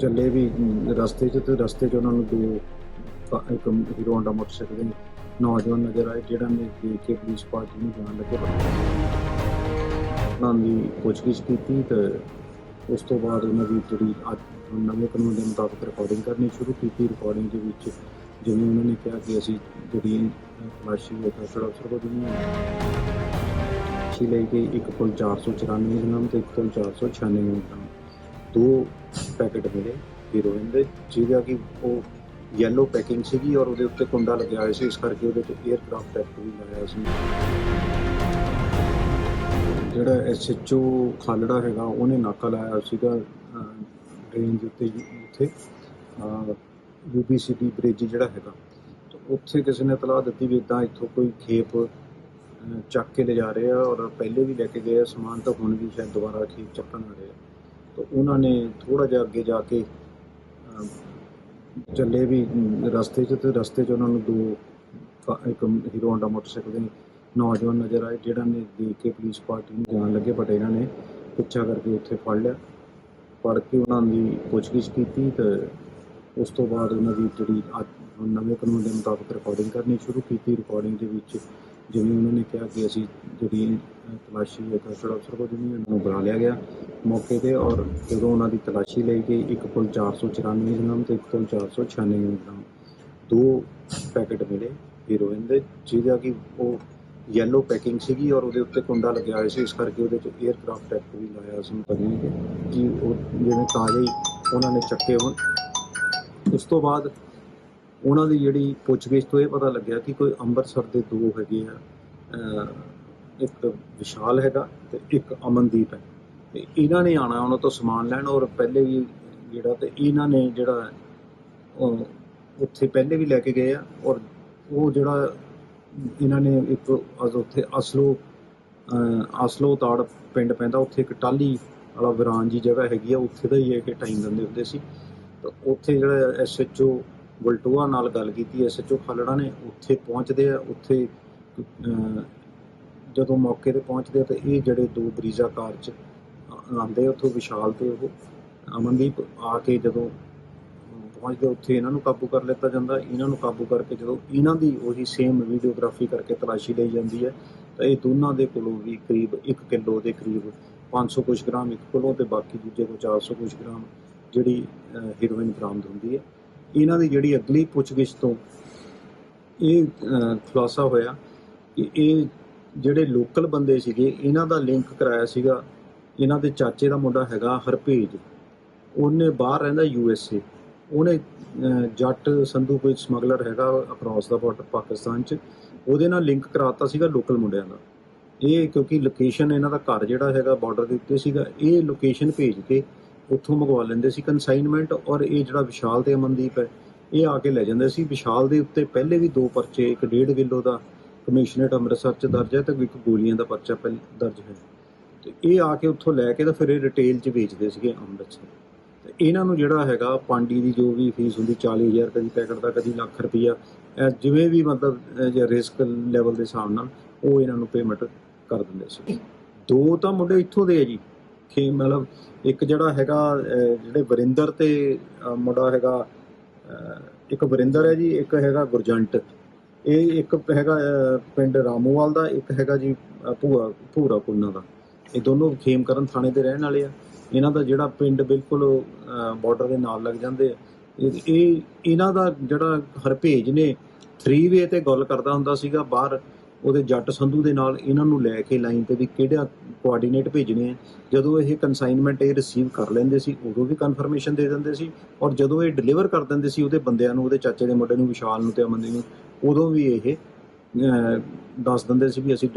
ਚੱਲੇ ਵੀ ਰਸਤੇ 'ਚ ਤੇ ਰਸਤੇ 'ਚ ਉਹਨਾਂ ਨੂੰ ਦੋ ਇੱਕ ਹੀਰੋ ਹੋਂਡਾ ਮੋਟਰਸਾਈਕਲ ਦੇ ਨੌਜਵਾਨ ਨਜ਼ਰ ਆਏ, ਜਿਹੜਾ ਨੇ ਦੇਖ ਕੇ ਪੁਲਿਸ ਪਾਰਟੀ ਨੂੰ ਜਾਣ ਲੱਗੇ। ਉਹਨਾਂ ਦੀ ਪੁੱਛਗਿੱਛ ਕੀਤੀ ਤੇ ਉਸ ਤੋਂ ਬਾਅਦ ਉਹਨਾਂ ਦੀ ਜਿਹੜੀ ਅੱਜ ਨਵੇਂ ਕਾਨੂੰਨ ਦੇ ਮੁਤਾਬਕ ਰਿਕਾਰਡਿੰਗ ਕਰਨੀ ਸ਼ੁਰੂ ਕੀਤੀ। ਰਿਕਾਰਡਿੰਗ ਦੇ ਵਿੱਚ ਜਿਵੇਂ ਉਹਨਾਂ ਨੇ ਕਿਹਾ ਕਿ ਅਸੀਂ ਜਿਹੜੀ ਤਲਾਸ਼ੀ ਹੈ ਤਾਂ ਸੜਕ ਅਫਸਰ ਕੋਲ ਦਿੰਦੇ ਹਾਂ। ਤਲਾਸ਼ੀ ਲਈ ਕਿ ਇੱਕ ਕੋਲ 494 ਗ੍ਰਾਮ ਤੇ ਇੱਕ ਕੋਲ 496 ਗ੍ਰਾਮ। ਦੋ ਪੈਕੇਟ ਮਿਲੇ ਹੀਰੋਇਨ ਦੇ, ਜਿਹਦਾ ਕਿ ਉਹ ਯੈਲੋ ਪੈਕਿੰਗ ਸੀਗੀ ਔਰ ਉਹਦੇ ਉੱਤੇ ਕੁੰਡਾ ਲੱਗਿਆ ਹੋਇਆ ਸੀ, ਇਸ ਕਰਕੇ ਉਹਦੇ ਤੇ 에ਅਰਕ੍ਰਾਫਟ ਟੈਗ ਵੀ ਲਾਇਆ ਸੀ। ਜਿਹੜਾ ਐਸਐਚਓ ਖਾਲੜਾ ਹੈਗਾ, ਉਹਨੇ ਨਾਕਾ ਲਾਇਆ ਸੀਗਾ ਟ੍ਰੇਨ ਦੇ ਉੱਤੇ ਜੀ ਉੱਥੇ ਯੂਪੀਸੀਡੀ ਬ੍ਰਿਜ ਜਿਹੜਾ ਹੈਗਾ। ਉੱਥੇ ਕਿਸੇ ਨੇ ਤਲਾਹ ਦਿੱਤੀ ਵੀ ਇਦਾਂ ਇੱਥੋਂ ਕੋਈ ਖੇਪ ਚੱਕ ਕੇ ਲਿਜਾ ਰਹੇ ਆ ਔਰ ਪਹਿਲੇ ਵੀ ਲੈ ਕੇ ਗਏ ਆ, ਸਮਾਨ ਤਾਂ ਹੁਣ ਵੀ ਸ਼ਾਇਦ ਦੁਬਾਰਾ ਖੇਪ ਚੱਕਣ ਆ ਰਹੇ ਆ। ਤਾਂ ਉਹਨਾਂ ਨੇ ਥੋੜਾ ਜਿਹਾ ਅੱਗੇ ਜਾ ਕੇ ਚੱਲੇ ਵੀ ਰਸਤੇ 'ਚ ਤੇ ਰਸਤੇ 'ਚ ਉਹਨਾਂ ਨੂੰ ਦੋ ਕ- ਇੱਕ ਹੀਰੋ ਹੋਂਡਾ ਮੋਟਰਸਾਈਕਲ ਦੇ ਨੌਜਵਾਨ ਨਜ਼ਰ ਆਏ, ਜਿਹੜਾ ਨੇ ਦੇਖ ਕੇ ਪੁਲਿਸ ਪਾਰਟੀ ਨੂੰ ਜਾਣ ਲੱਗੇ ਬਟ ਇਹਨਾਂ ਨੇ ਪਿੱਛਾ ਕਰਕੇ ਉੱਥੇ ਫੜ ਲਿਆ। ਫੜ ਕੇ ਉਹਨਾਂ ਦੀ ਪੁੱਛਗਿੱਛ ਕੀਤੀ ਤੇ ਉਸ ਤੋਂ ਬਾਅਦ ਉਹਨਾਂ ਦੀ ਜਿਹੜੀ ਅੱਜ ਨਵੇਂ ਕਾਨੂੰਨ ਦੇ ਮੁਤਾਬਕ ਰਿਕਾਰਡਿੰਗ ਕਰਨੀ ਸ਼ੁਰੂ ਕੀਤੀ। ਰਿਕਾਰਡਿੰਗ ਦੇ ਵਿੱਚ ਜਿਵੇਂ ਉਹਨਾਂ ਨੇ ਕਿਹਾ ਕਿ ਅਸੀਂ ਜਿਹੜੀ ਤਲਾਸ਼ੀ ਹੈ ਤਾਂ ਸੜਕ ਅਫਸਰ ਕੋਲ ਜਿਵੇਂ ਉਹਨਾਂ ਨੂੰ ਬੁਲਾ ਲਿਆ ਗਿਆ। ਮੌਕੇ ਤੇ ਔਰ ਜਦੋਂ ਉਹਨਾਂ ਦੀ ਤਲਾਸ਼ੀ ਲਈ ਗਈ, ਇੱਕ ਕੋਲ 494 ਗ੍ਰਾਮ ਤੇ ਇੱਕ ਕੋਲ 496 ਗ੍ਰਾਮ ਦੋ ਪੈਕੇਟ ਮਿਲੇ ਹੀਰੋਇਨ ਦੇ, ਜਿਹਦਾ ਕਿ ਉਹ ਯੈਲੋ ਪੈਕਿੰਗ ਸੀਗੀ ਔਰ ਉਹਦੇ ਉੱਤੇ ਕੁੰਡਾ ਲੱਗਿਆ ਹੋਇਆ ਸੀ। ਇਸ ਕਰਕੇ ਉਹਦੇ ਚ 에ਅਰਕ੍ਰਾਫਟ ਟੈਗ ਵੀ ਲਾਇਆ ਸੀ। ਪਤਾ ਕਿ ਉਹ ਜਿਵੇਂ ਤਾਜ਼ੇ ਉਹਨਾਂ ਨੇ ਚੱਕੇ ਹੋਣ। ਉਸ ਤੋਂ ਬਾਅਦ ਉਹਨਾਂ ਦੀ ਜਿਹੜੀ ਪੁੱਛਗਿੱਛ ਤੋਂ ਇਹ ਪਤਾ ਲੱਗਿਆ ਕਿ ਕੋਈ ਅੰਮ੍ਰਿਤਸਰ ਦੇ ਦੋ ਹੈਗੇ ਆ ਇੱਕ ਵਿਸ਼ਾਲ ਹੈਗਾ ਤੇ ਇੱਕ ਅਮਨਦੀਪ ਹੈ। ਤੇ ਇਹਨਾਂ ਨੇ ਆਣਾ ਉਹਨਾਂ ਤੋਂ ਸਮਾਨ ਲੈਣ ਔਰ ਪਹਿਲੇ ਵੀ ਜਿਹੜਾ ਤੇ ਇਹਨਾਂ ਨੇ ਜਿਹੜਾ ਉੱਥੇ ਪਹਿਲੇ ਵੀ ਲੈ ਕੇ ਗਏ ਆ ਔਰ ਉਹ ਜਿਹੜਾ ਇਹਨਾਂ ਨੇ ਇੱਕ ਅਸ ਉੱਥੇ ਅਸਲੋ ਅਸਲੋ ਤਾੜ ਪਿੰਡ ਪੈਂਦਾ, ਉੱਥੇ ਇੱਕ ਟਾਲੀ ਵਾਲਾ ਵਿਰਾਨ ਜੀ ਜਗ੍ਹਾ ਹੈਗੀ ਆ, ਉੱਥੇ ਦਾ ਹੀ ਇਹ ਕਿ ਟਾਈਮ ਦਿੰਦੇ ਹੁੰਦੇ ਸੀ। ਤਾਂ ਉੱਥੇ ਜਿਹੜਾ ਐਸਐਚਓ ਬਲਟੋਆ ਨਾਲ ਗੱਲ ਕੀਤੀ ਐਸਐਚਓ ਖਾਲੜਾ ਨੇ, ਉੱਥੇ ਪਹੁੰਚਦੇ ਆ, ਉੱਥੇ ਜਦੋਂ ਮੌਕੇ ਤੇ ਪਹੁੰਚਦੇ ਤਾਂ ਇਹ ਜਿਹੜੇ ਦੋ ਬਰੀਜ਼ਾ ਕਾਰ ਚ ਆਉਂਦੇ ਉੱਥੋਂ ਵਿਸ਼ਾਲ ਤੇ ਉਹ ਅਮਨਦੀਪ ਆ ਕੇ ਜਦੋਂ ਪਹੁੰਚਦੇ ਉੱਥੇ ਇਹਨਾਂ ਨੂੰ ਕਾਬੂ ਕਰ ਲਿੱਤਾ ਜਾਂਦਾ। ਇਹਨਾਂ ਨੂੰ ਕਾਬੂ ਕਰਕੇ ਜਦੋਂ ਇਹਨਾਂ ਦੀ ਉਹੀ ਸੇਮ ਵੀਡੀਓਗ੍ਰਾਫੀ ਕਰਕੇ ਤਲਾਸ਼ੀ ਲਈ ਜਾਂਦੀ ਹੈ, ਤਾਂ ਇਹ ਦੋਨਾਂ ਦੇ ਕੋਲੋਂ ਵੀ ਕਰੀਬ 1 ਕਿਲੋ ਦੇ ਕਰੀਬ 500 ਕੁਝ ਗ੍ਰਾਮ, ਇੱਕ ਕੋਲੋਂ ਤੇ ਬਾਕੀ ਦੂਜੇ ਕੋਲ 400 ਕੁਝ ਗ੍ਰਾਮ ਜਿਹੜੀ ਹੀਰੋਇਨ ਬਰਾਮਦ ਹੁੰਦੀ ਹੈ। ਇਹਨਾਂ ਦੀ ਜਿਹੜੀ ਅਗਲੀ ਪੁੱਛਗਿੱਛ ਤੋਂ ਇਹ ਖੁਲਾਸਾ ਹੋਇਆ ਕਿ ਇਹ ਜਿਹੜੇ ਲੋਕਲ ਬੰਦੇ ਸੀਗੇ, ਇਹਨਾਂ ਦਾ ਲਿੰਕ ਕਰਾਇਆ ਸੀਗਾ। ਇਹਨਾਂ ਦੇ ਚਾਚੇ ਦਾ ਮੁੰਡਾ ਹੈਗਾ ਹਰਪੇਜ ਉਹਨੇ ਬਾਹਰ ਰਹਿੰਦਾ ਯੂ ਐਸ ਏ ਉਹਨੇ ਜੱਟ ਸੰਧੂ ਕੋਈ ਸਮਗਲਰ ਹੈਗਾ ਅਕ੍ਰੋਸ ਦਾ ਬਾਰਡਰ ਪਾਕਿਸਤਾਨ ਚ, ਉਹਦੇ ਨਾਲ ਲਿੰਕ ਕਰਾਤਾ ਸੀਗਾ ਲੋਕਲ ਮੁੰਡਿਆਂ ਦਾ। ਇਹ ਕਿਉਂਕਿ ਲੋਕੇਸ਼ਨ ਇਹਨਾਂ ਦਾ ਘਰ ਜਿਹੜਾ ਹੈਗਾ ਬਾਰਡਰ ਦੇ ਉੱਤੇ ਸੀਗਾ, ਇਹ ਲੋਕੇਸ਼ਨ ਭੇਜ ਕੇ ਉੱਥੋਂ ਮੰਗਵਾ ਲੈਂਦੇ ਸੀ ਕਨਸਾਈਨਮੈਂਟ ਔਰ ਇਹ ਜਿਹੜਾ ਵਿਸ਼ਾਲ ਤੇ ਅਮਨਦੀਪ ਹੈ, ਇਹ ਆ ਕੇ ਲੈ ਜਾਂਦੇ ਸੀ। ਵਿਸ਼ਾਲ ਦੇ ਉੱਤੇ ਪਹਿਲੇ ਵੀ ਦੋ ਪਰਚੇ, ਇੱਕ ਡੇਢ ਕਿਲੋ ਦਾ ਕਮਿਸ਼ਨਰੇਟ ਅੰਮ੍ਰਿਤਸਰ ਚ ਦਰਜ ਹੈ ਤੇ ਇੱਕ ਗੋਲੀਆਂ ਦਾ ਪਰਚਾ ਪਹਿਲ ਦਰਜ ਹੈ। ਤੇ ਇਹ ਆ ਕੇ ਉੱਥੋਂ ਲੈ ਕੇ ਤਾਂ ਫਿਰ ਇਹ ਰਿਟੇਲ ਚ ਵੇਚਦੇ ਸੀਗੇ ਅੰਮ੍ਰਿਤਸਰ। ਤੇ ਇਹਨਾਂ ਨੂੰ ਜਿਹੜਾ ਹੈਗਾ, ਪਾਂਡੀ ਦੀ ਜੋ ਵੀ ਫੀਸ ਹੁੰਦੀ 40000 ਕਦੀ ਪੈਕਟ ਦਾ ਕਦੀ ਲੱਖ ਰੁਪਈਆ ਜਿਵੇਂ ਵੀ ਮਤਲਬ ਜੇ ਰਿਸਕ ਲੈਵਲ ਦੇ ਹਿਸਾਬ ਨਾਲ ਉਹ ਇਹਨਾਂ ਨੂੰ ਪੇਮੈਂਟ ਕਰ ਦਿੰਦੇ ਸੀ। ਦੋ ਤਾਂ ਮੁੰਡੇ ਇੱਥੋਂ ਦੇ ਆ ਜੀ। ਕਿ ਮਤਲਬ ਇੱਕ ਜਿਹੜਾ ਹੈਗਾ ਜਿਹੜੇ ਵਰਿੰਦਰ ਤੇ ਮੁੰਡਾ ਹੈਗਾ ਇੱਕ ਵਰਿੰਦਰ ਹੈ ਜੀ, ਇੱਕ ਹੈਗਾ ਗੁਰਜੰਟ। ਇਹ ਇੱਕ ਹੈਗਾ ਪਿੰਡ ਰਾਮੋਵਾਲ ਦਾ, ਇੱਕ ਹੈਗਾ ਜੀ ਭੂਆ, ਭੂਰਾ ਕੋਨਾ ਦਾ। ਇਹ ਦੋਨੋਂ ਖੇਮਕਰਨ ਥਾਣੇ ਦੇ ਰਹਿਣ ਵਾਲੇ ਆ। ਇਹਨਾਂ ਦਾ ਜਿਹੜਾ ਪਿੰਡ ਬਿਲਕੁਲ ਬਾਰਡਰ ਦੇ ਨਾਲ ਲੱਗ ਜਾਂਦੇ ਆ। ਇਹ, ਇਹ- ਇਹਨਾਂ ਦਾ ਜਿਹੜਾ ਹਰਪੇਜ ਨੇ 3 ਵੇ ਤੇ ਗੱਲ ਕਰਦਾ ਹੁੰਦਾ ਸੀਗਾ, ਬਾਹਰ ਉਹਦੇ ਜੱਟ ਸੰਧੂ ਦੇ ਨਾਲ ਇਹਨਾਂ ਨੂੰ ਲੈ ਕੇ ਲਾਈਨ ਤੇ ਵੀ ਕਿਹੜਾ ਕੋਆਰਡੀਨੇਟ ਭੇਜਣੇ ਆ। ਜਦੋਂ ਇਹ ਕਨਸਾਈਨਮੈਂਟ ਇਹ ਰਿਸੀਵ ਕਰ ਲੈਂਦੇ ਸੀ, ਉਦੋਂ ਵੀ ਕਨਫਰਮੇਸ਼ਨ ਦੇ ਦਿੰਦੇ ਸੀ ਔਰ ਜਦੋਂ ਇਹ ਡਿਲੀਵਰ ਕਰ ਦਿੰਦੇ ਸੀ ਉਹਦੇ ਬੰਦਿਆਂ ਨੂੰ, ਉਹਦੇ ਚਾਚੇ ਦੇ ਮੁੰਡੇ ਨੂੰ, ਵਿਸ਼ਾਲ ਨੂੰ ਤੇ ਅਮਨਦੀਪ ਨੂੰ, ਉਦੋਂ ਵੀ ਇਹ ਦੱਸ ਦਿੰਦੇ ਸੀ ਵੀ ਅਸੀਂ